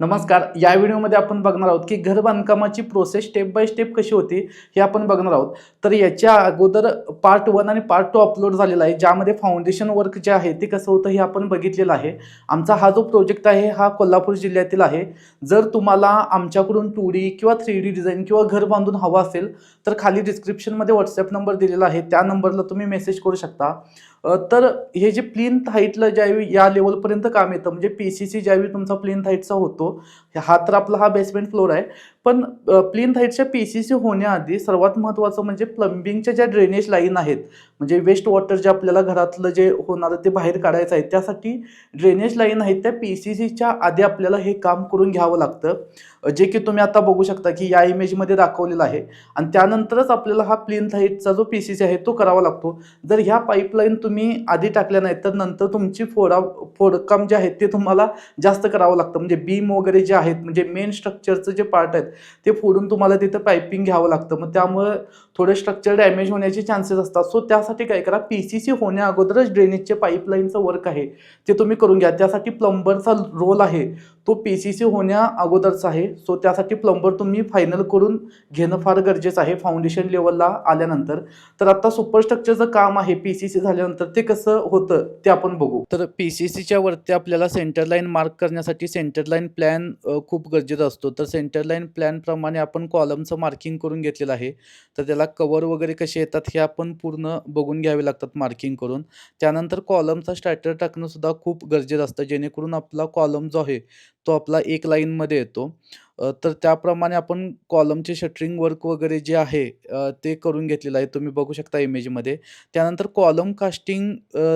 नमस्कार. या व्हिडिओमध्ये आपण बघणार आहोत की घर बांधकामाची प्रोसेस स्टेप बाय स्टेप कशी होती हे आपण बघणार आहोत. तर याच्या अगोदर पार्ट वन आणि पार्ट टू अपलोड झालेला आहे ज्यामध्ये फाउंडेशन वर्क जे आहे ते कसं होतं हे आपण बघितलेलं आहे. आमचा हा जो प्रोजेक्ट आहे हा कोल्हापूर जिल्ह्यातील आहे. जर तुम्हाला आमच्याकडून टू डी किंवा थ्री डी डिझाईन किंवा घर बांधून हवं असेल तर खाली डिस्क्रिप्शनमध्ये व्हॉट्सअप नंबर दिलेला आहे. त्या नंबरला तुम्ही मेसेज करू शकता. तर हे जे प्लिन थाईटला ज्यावेळी या लेवलपर्यंत काम येतं म्हणजे पी सी सी ज्यावेळी तुमचा प्लिन हाईटचा होतो हा तर आपला हा बेसमेंट फ्लोर आहे. पण प्लेन थाईटच्या पी सी सी होण्याआधी सर्वात महत्त्वाचं म्हणजे प्लंबिंगच्या ज्या ड्रेनेज लाईन आहेत म्हणजे वेस्ट वॉटर जे आपल्याला घरातलं जे होणार ते बाहेर काढायचं आहे त्यासाठी ड्रेनेज लाईन आहेत त्या पी सी सीच्या आधी आपल्याला हे काम करून घ्यावं लागतं. जे की तुम्ही आता बघू शकता की या इमेजमध्ये दाखवलेलं आहे. आणि त्यानंतरच आपल्याला हा प्लेन थाईटचा जो पी सी सी आहे तो करावा लागतो. जर ह्या पाईपलाईन तुम्ही आधी टाकल्या नाहीत तर नंतर तुमची फोडा फोडकाम जे आहे ते तुम्हाला जास्त करावं लागतं. म्हणजे बीम वगैरे जे आहेत म्हणजे मेन स्ट्रक्चरचं जे पार्ट आहेत ते फोडून तुम्हाला तिथं पायपिंग घ्यावं लागतं. मग त्यामुळे थोडे स्ट्रक्चर डॅमेज होण्याचे चान्सेस असतात. सो त्यासाठी काय करा पी सी सी होण्या अगोदरच ड्रेनेजचे पाईपलाईनचं वर्क आहे ते तुम्ही करून घ्या. त्यासाठी प्लंबरचा रोल आहे. तो पी सी सी होण्या अगोदरचा आहे. सो त्यासाठी प्लंबर तुम्ही फायनल करून घेणं फार गरजेचं आहे. फाउंडेशन लेवलला आल्यानंतर. तर आता सुपरस्ट्रक्चरचं काम आहे पी सी सी झाल्यानंतर ते कसं होतं ते आपण बघू. तर पी सी सीच्या वरती आपल्याला सेंटर लाईन मार्क करण्यासाठी सेंटर लाईन प्लॅन खूप गरजेचा असतो. तर सेंटर लाईन प्लॅनप्रमाणे आपण कॉलमचं मार्किंग करून घेतलेलं आहे. तर त्याला कवर वगैरे कसे येतात हे आपण पूर्ण बघून घ्यावे लागतात मार्किंग करून. त्यानंतर कॉलमचा स्टार्टर टाकणं सुद्धा खूप गरजेचं असतं. जेणेकरून आपला कॉलम जो आहे तो आपला एक लाईनमध्ये येतो. अ, तर त्याप्रमाणे आपण कॉलमचे शटरिंग वर्क वगैरे जे आहे अ, ते करून घेतलेलं आहे. तुम्ही बघू शकता इमेजमध्ये. त्यानंतर कॉलम कास्टिंग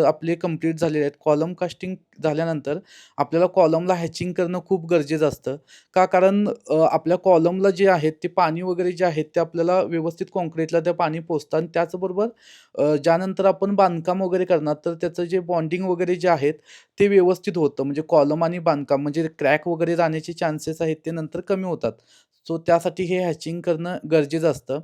आपले कंप्लीट झालेले आहेत. कॉलम कास्टिंग झाल्यानंतर आपल्याला कॉलमला हॅचिंग करणं खूप गरजेचं असतं. का? कारण अ, आपल्या कॉलमला जे आहेत ते पाणी वगैरे जे आहेत ते आपल्याला व्यवस्थित कॉन्क्रीटला ते पाणी पोचतं आणि त्याचबरोबर अ, ज्यानंतर आपण बांधकाम वगैरे करणार तर त्याचं जे बॉन्डिंग वगैरे जे आहेत ते व्यवस्थित होतं. म्हणजे कॉलम आणि बांधकाम म्हणजे क्रॅक वगैरे जाण्याचे चान्सेस आहेत ते नंतर कमी कमी होतात. सो त्यासाठी हे हॅचिंग करणं गरजेचं असतं.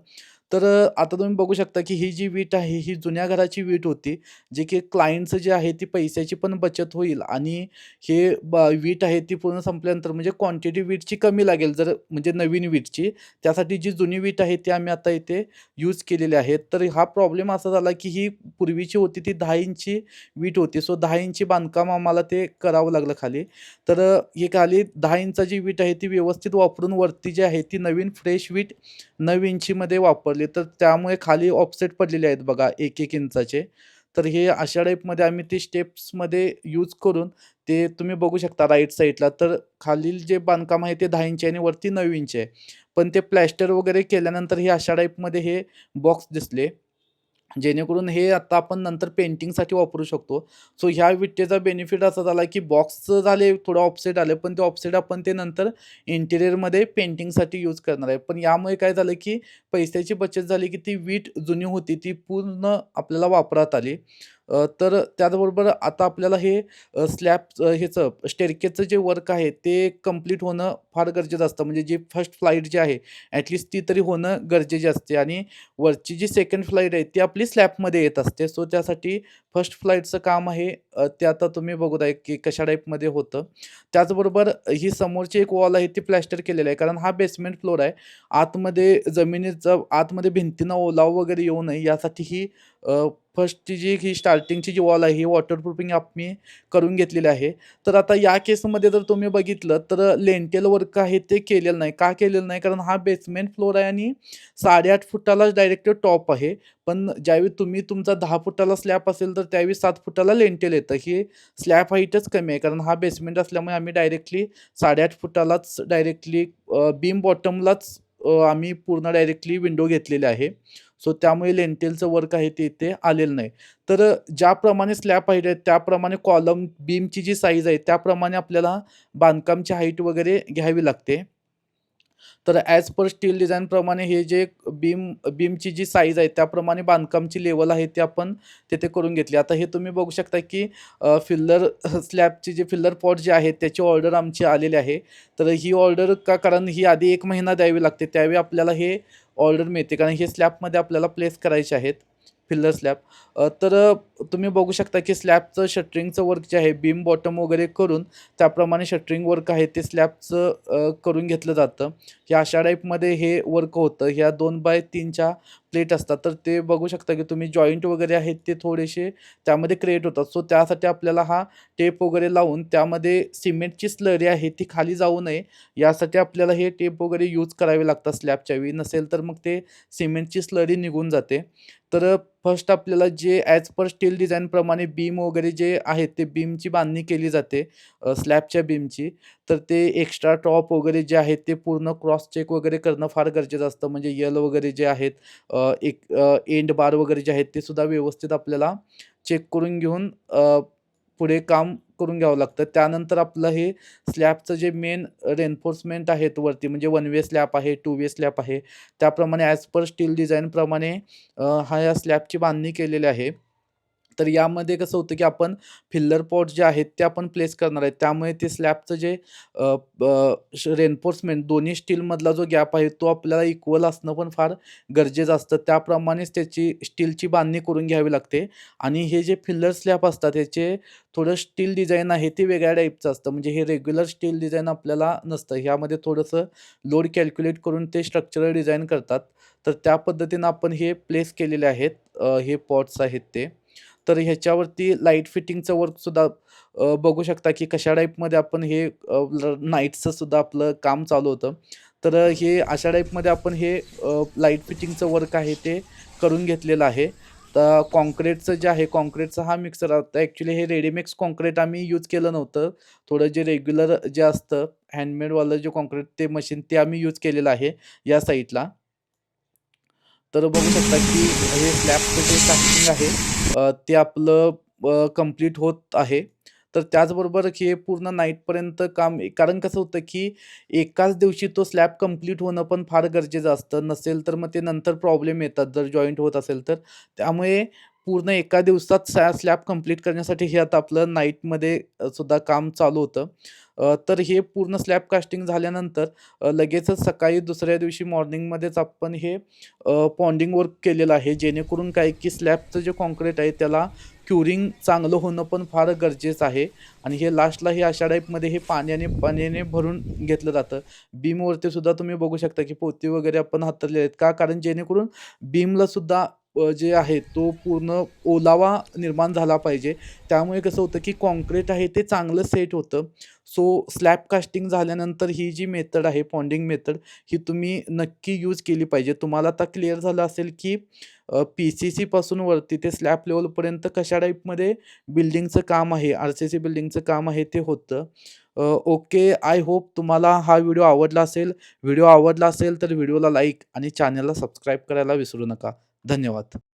तर आता तुम्ही बघू शकता की ही जी वीट आहे ही जुन्या घराची वीट होती जे की क्लायंटचं जे आहे ती पैशाची पण बचत होईल आणि हे ब वीट आहे ती पूर्ण संपल्यानंतर म्हणजे क्वांटिटी वीटची कमी लागेल जर म्हणजे नवीन वीटची. त्यासाठी जी जुनी वीट आहे ती आम्ही आता इथे यूज केलेली आहे तर हा प्रॉब्लेम असा झाला की ही पूर्वीची होती ती दहा इंची वीट होती. सो दहा इंची बांधकाम आम्हाला ते करावं लागलं खाली. तर हे खाली दहा इंचा जी वीट आहे ती व्यवस्थित वापरून वरती जी आहे ती नवीन फ्रेश वीट नऊ इंचीमध्ये वापरली तर त्यामुळे खाली ऑफसेट पडलेले आहेत बघा एक एक इंचाचे. तर हे अशा टाईपमध्ये आम्ही ते स्टेप्समध्ये यूज करून ते तुम्ही बघू शकता राईट साईडला तर खालील जे बांधकाम आहे ते दहा इंच आणि वरती नऊ इंच आहे. पण ते प्लॅस्टर वगैरे केल्यानंतर हे अशा टाईपमध्ये हे बॉक्स दिसले. जेणेकरून हे आता आपण नंतर पेंटिंगसाठी वापरू शकतो. सो ह्या विट्टेचा बेनिफिट असा झाला की बॉक्स झाले थोडं ऑफसेट आले पण ते ऑफसेट आपण ते नंतर इंटेरियरमध्ये पेंटिंगसाठी यूज करणार आहे. पण यामुळे काय झालं की पैशाची बचत झाली की ती वीट जुनी होती ती पूर्ण आपल्याला वापरात आली. तर त्याचबरोबर आता आपल्याला हे स्लॅब ह्याचं स्टेरकेचं जे वर्क आहे ते कंप्लीट होणं फार गरजेचं असतं. म्हणजे जी फर्स्ट फ्लाईट जी आहे ॲटलिस्ट ती तरी होणं गरजेची असते. आणि वरची जी सेकंड फ्लाईट आहे ती आपली स्लॅबमध्ये येत असते. सो त्यासाठी फर्स्ट फ्लाईटचं काम आहे ते आता तुम्ही बघत आहे की कशा टाईपमध्ये होतं. त्याचबरोबर ही समोरची एक वॉल आहे ती प्लॅस्टर केलेली आहे. कारण हा बेसमेंट फ्लोर आहे. आतमध्ये जमिनीचा आतमध्ये भिंतीनं ओलाव वगैरे येऊ नये यासाठी ही फर्स्टची जी ही स्टार्टिंगची जी वॉल आहे ही वॉटरप्रूफिंग आम्ही करून घेतलेली आहे. तर आता या केसमध्ये जर तुम्ही बघितलं तर लेंटेल वर्क आहे ते केलेलं नाही. का केलेलं नाही? कारण हा बेसमेंट फ्लोर आहे आणि साडेआठ फुटालाच डायरेक्ट टॉप आहे. पण ज्यावेळी तुम्ही तुमचा दहा फुटाला स्लॅब असेल तर त्यावेळी सात फुटाला लेंटेल येतं. ही स्लॅब हाईटच कमी आहे. कारण हा बेसमेंट असल्यामुळे आम्ही डायरेक्टली साडेआठ फुटालाच डायरेक्टली बीम बॉटमलाच आम्ही पूर्ण डायरेक्टली विंडो घेतलेली आहे. सो त्यामुळे लेंटेलचं वर्क आहे ते इथे आलेलं नाही. तर ज्याप्रमाणे स्लॅब हाईट आहे त्याप्रमाणे कॉलम बीमची जी साईज आहे त्याप्रमाणे आपल्याला बांधकामची हाईट वगैरे घ्यावी लागते. तर ॲज पर स्टील डिझाईनप्रमाणे हे जे बीम बीमची जी साईज आहे त्याप्रमाणे बांधकामची लेवल आहे ते आपण तिथे करून घेतली. आता हे तुम्ही बघू शकता की फिल्लर स्लॅबची जे फिल्लर पॉट जे आहेत त्याची ऑर्डर आमची आलेली आहे. तर ही ऑर्डर का कारण ही आधी एक महिना द्यावी लागते त्यावेळी आपल्याला हे ऑर्डर मिळते. कारण हे स्लॅबमध्ये आपल्याला प्लेस करायचे आहेत. फिल्लर स्लॅब तर तुम्ही बघू शकता की स्लॅबचं शटरिंगचं वर्क जे आहे बीम बॉटम वगैरे करून त्याप्रमाणे शटरिंग वर्क आहे ते स्लॅबचं करून घेतलं जातं. ह्या अशा टाईपमध्ये हे वर्क होतं. ह्या दोन बाय तीनच्या प्लेट असतात तर ते बघू शकता की तुम्ही जॉईंट वगैरे आहेत ते थोडेसे त्यामध्ये क्रिएट होतात. सो त्यासाठी आपल्याला हा टेप वगैरे लावून त्यामध्ये सिमेंटची स्लरी आहे ती खाली जाऊ नये. यासाठी आपल्याला हे टेप वगैरे यूज करावे लागतात स्लॅबच्या वेळी. नसेल तर मग ते सिमेंटची स्लरी निघून जाते. तर फर्स्ट आपल्याला जे ॲज पर स्टील डिझाईनप्रमाणे बीम वगैरे जे आहेत ते बीमची बांधणी केली जाते स्लॅबच्या बीमची तर ते एक्स्ट्रा टॉप वगैरे जे आहेत ते पूर्ण क्रॉस चेक वगैरे करणं फार गरजेचं असतं. म्हणजे यल वगैरे जे आहेत एक एंड बार वगैरे जे आहेत ते सुद्धा व्यवस्थित आपल्याला चेक करून घेऊन पुढे काम करून घ्यावं लागतं. त्यानंतर आपलं हे स्लॅबचं जे मेन रेन्फोर्समेंट आहेत वरती म्हणजे वन वे स्लॅब आहे टू वे स्लॅब आहे त्याप्रमाणे ॲज पर स्टील डिझाईनप्रमाणे हा या स्लॅबची बांधणी केलेली आहे. तर यामध्ये कसं होतं की आपण फिल्लर पॉट जे आहेत ते आपण प्लेस करणार आहेत त्यामुळे ते स्लॅबचं जे रेन्फोर्समेंट दोन्ही स्टीलमधला जो गॅप आहे तो आपल्याला इक्वल असणं पण फार गरजेचं असतं. त्याप्रमाणेच त्याची स्टीलची बांधणी करून घ्यावी लागते. आणि हे जे फिल्लर स्लॅब असतात ह्याचे थोडं स्टील डिझाईन आहे ते वेगळ्या टाईपचं असतं. म्हणजे हे रेग्युलर स्टील डिझाईन आपल्याला नसतं. ह्यामध्ये थोडंसं लोड कॅल्क्युलेट करून ते स्ट्रक्चरल डिझाईन करतात. तर त्या पद्धतीनं आपण हे प्लेस केलेले आहेत हे पॉट्स आहेत ते. तर ह्याच्यावरती लाइट फिटिंगचं वर्कसुद्धा बघू शकता की कशा टाईपमध्ये आपण हे नाईटचं सुद्धा आपलं काम चालू होतं. तर हे अशा टाईपमध्ये आपण हे लाइट फिटिंगचं वर्क आहे ते करून घेतलेलं आहे. तर कॉन्क्रीटचं जे आहे कॉन्क्रीटचा हा मिक्सर आता ॲक्च्युली हे रेडीमिक्स कॉन्क्रीट आम्ही यूज केलं नव्हतं. थोडं जे रेग्युलर जे असतं हँडमेडवालं जे कॉन्क्रीट ते मशीन ते आम्ही यूज केलेलं आहे या साईडला तर बघू शकता की हे स्लॅबचं जे कास्टिंग आहे ते आपलं कंप्लीट होत आहे. तर त्याचबरोबर हे पूर्ण नाईटपर्यंत काम कारण कसं होतं की एकाच दिवशी तो स्लॅब कंप्लीट होणं पण फार गरजेचं असतं. नसेल तर मग ते नंतर प्रॉब्लेम येतात. जर जॉईंट होत असेल तर. त्यामुळे पूर्ण एका दिवसात सॅ स्लॅब कंप्लीट करण्यासाठी हे आता आपलं नाईटमध्ये सुद्धा काम चालू होतं. तर हे पूर्ण स्लॅब कास्टिंग झाल्यानंतर लगेचच सकाळी दुसऱ्या दिवशी मॉर्निंगमध्येच आपण हे पॉन्डिंग वर्क केलेलं आहे. जेणेकरून काय की स्लॅबचं जे कॉन्क्रीट आहे त्याला क्युरिंग चांगलं होणं पण फार गरजेचं आहे. आणि हे लास्टला हे अशा टाईपमध्ये हे पाण्याने पाण्याने भरून घेतलं जातं. बीमवरती सुद्धा तुम्ही बघू शकता की पोती वगैरे आपण हातरले आहेत. का? कारण जेणेकरून बीमला सुद्धा जे आहे तो पूर्ण ओलावा निर्माण झाला पाहिजे. त्यामुळे कसं होतं की कॉन्क्रीट आहे ते चांगलं सेट होतं. सो स्लॅब कास्टिंग झाल्यानंतर ही जी मेथड आहे पॉन्डिंग मेथड ही तुम्ही नक्की यूज केली पाहिजे. तुम्हाला आता क्लिअर झालं असेल की पी सी सीपासून वरती ते स्लॅब लेवलपर्यंत कशा टाईपमध्ये बिल्डिंगचं काम आहे आर सी सी बिल्डिंगचं काम आहे ते होतं. ओके आय होप तुम्हाला हा व्हिडिओ आवडला असेल. व्हिडिओ आवडला असेल तर व्हिडिओला लाईक आणि चॅनलला सबस्क्राईब करायला विसरू नका. धन्यवाद.